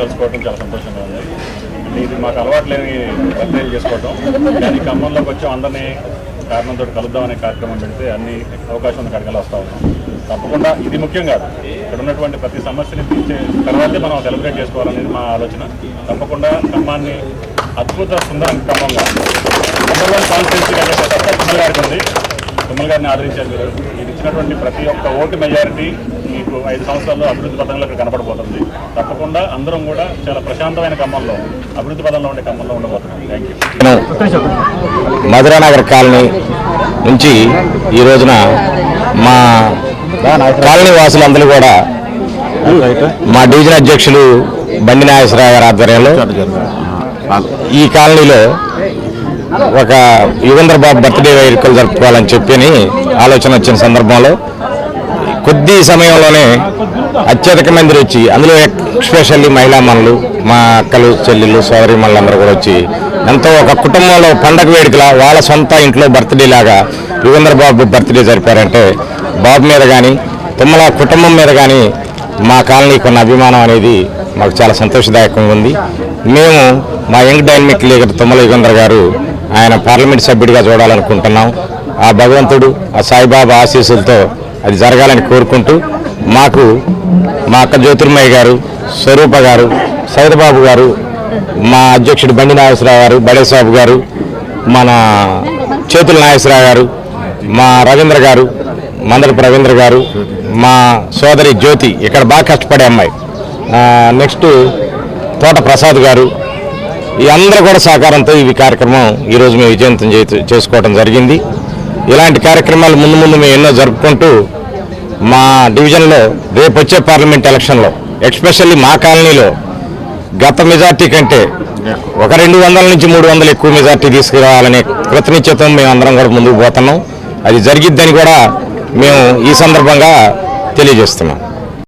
చేసుకోవడం చాలా సంతోషంగా ఉంది. అంటే ఇది మాకు అలవాటు లేని బర్త్డేలు చేసుకోవటం. కానీ ఖమ్మంలోకి వచ్చాం అందరినీ కారణంతో కలుద్దాం అనే కార్యక్రమం పెడితే అన్ని అవకాశం ఉంది కడగలు వస్తూ ఉన్నాం తప్పకుండా ఇది ముఖ్యం కాదు. ఇక్కడ ఉన్నటువంటి ప్రతి సమస్యని తీర్చే తర్వాతే మనం సెలబ్రేట్ చేసుకోవాలనేది మా ఆలోచన. తప్పకుండా ఖమ్మాన్ని అద్భుత సుందరం ఖమ్మంగా. తప్ప ఉంది తుమ్మల గారిని ఆదరించారు మీరు. మీరు ఇచ్చినటువంటి ప్రతి ఒక్క ఓటు మెజారిటీ మీకు ఐదు సంవత్సరాల్లో అభివృద్ధి పథంలో ఇక్కడ కనపడబోతుంది. తప్పకుండా అందరం కూడా చాలా ప్రశాంతమైన ఖమ్మంలో అభివృద్ధి పదంలో ఉండే ఖమ్మంలో ఉండబోతున్నాం. థ్యాంక్ యూ మధురానగర్ కాలనీ నుంచి ఈ రోజున మా కాలనీ వాసులందరూ కూడా మా డివిజన్ అధ్యక్షులు బండి నాగేశ్వరరావు గారి ఆధ్వర్యంలో ఈ కాలనీలో ఒక యుగంధర్ బాబు బర్త్డే వేడుకలు జరుపుకోవాలని చెప్పి ఆలోచన వచ్చిన సందర్భంలో కొద్ది సమయంలోనే అత్యధిక మంది వచ్చి అందులో ఎస్పెషల్లీ మహిళా మనులు మా అక్కలు చెల్లెళ్ళు సోదరి అందరూ కూడా వచ్చి ఎంతో ఒక కుటుంబంలో పండగ వేడుకల వాళ్ళ సొంత ఇంట్లో బర్త్డే లాగా యుగేంద్ర బాబు బర్త్డే జరిపారంటే బాబు మీద కానీ తుమ్మల కుటుంబం మీద కానీ మా కాలనీకి ఉన్న అభిమానం అనేది మాకు చాలా సంతోషదాయకంగా ఉంది. మేము మా young dynamic Liger Tummala Yugendra garu ఆయన పార్లమెంట్ సభ్యుడిగా చూడాలనుకుంటున్నాం. ఆ భగవంతుడు ఆ సాయిబాబా ఆశీస్సులతో అది జరగాలని కోరుకుంటూ మాకు మా అక్క జ్యోతిర్మయ్య గారు స్వరూప గారు సైదబాబు గారు మా అధ్యక్షుడు బండి నాగేశ్వరరావు గారు బడేసాబు గారు మన చేతుల నాగేశ్వరరావు గారు మా రవీంద్ర గారు మందరపు రవీంద్ర గారు మా సోదరి జ్యోతి ఇక్కడ బాగా కష్టపడే అమ్మాయి. నెక్స్ట్ తోట ప్రసాద్ గారు ఈ అందరూ కూడా సహకారంతో ఈ కార్యక్రమం ఈరోజు మేము విజయవంతం చేసుకోవడం జరిగింది. ఇలాంటి కార్యక్రమాలు ముందు ముందు మేము ఎన్నో జరుపుకుంటూ మా డివిజన్లో రేపు వచ్చే పార్లమెంట్ ఎలక్షన్లో ఎస్పెషల్లీ మా కాలనీలో గత మెజార్టీ కంటే ఒక రెండు వందల నుంచి మూడు వందలు ఎక్కువ మెజార్టీ తీసుకురావాలనే ప్రతినిత్యతం మేము అందరం కూడా ముందుకు పోతున్నాం. అది జరిగిద్దని కూడా మేము ఈ సందర్భంగా తెలియజేస్తున్నాం.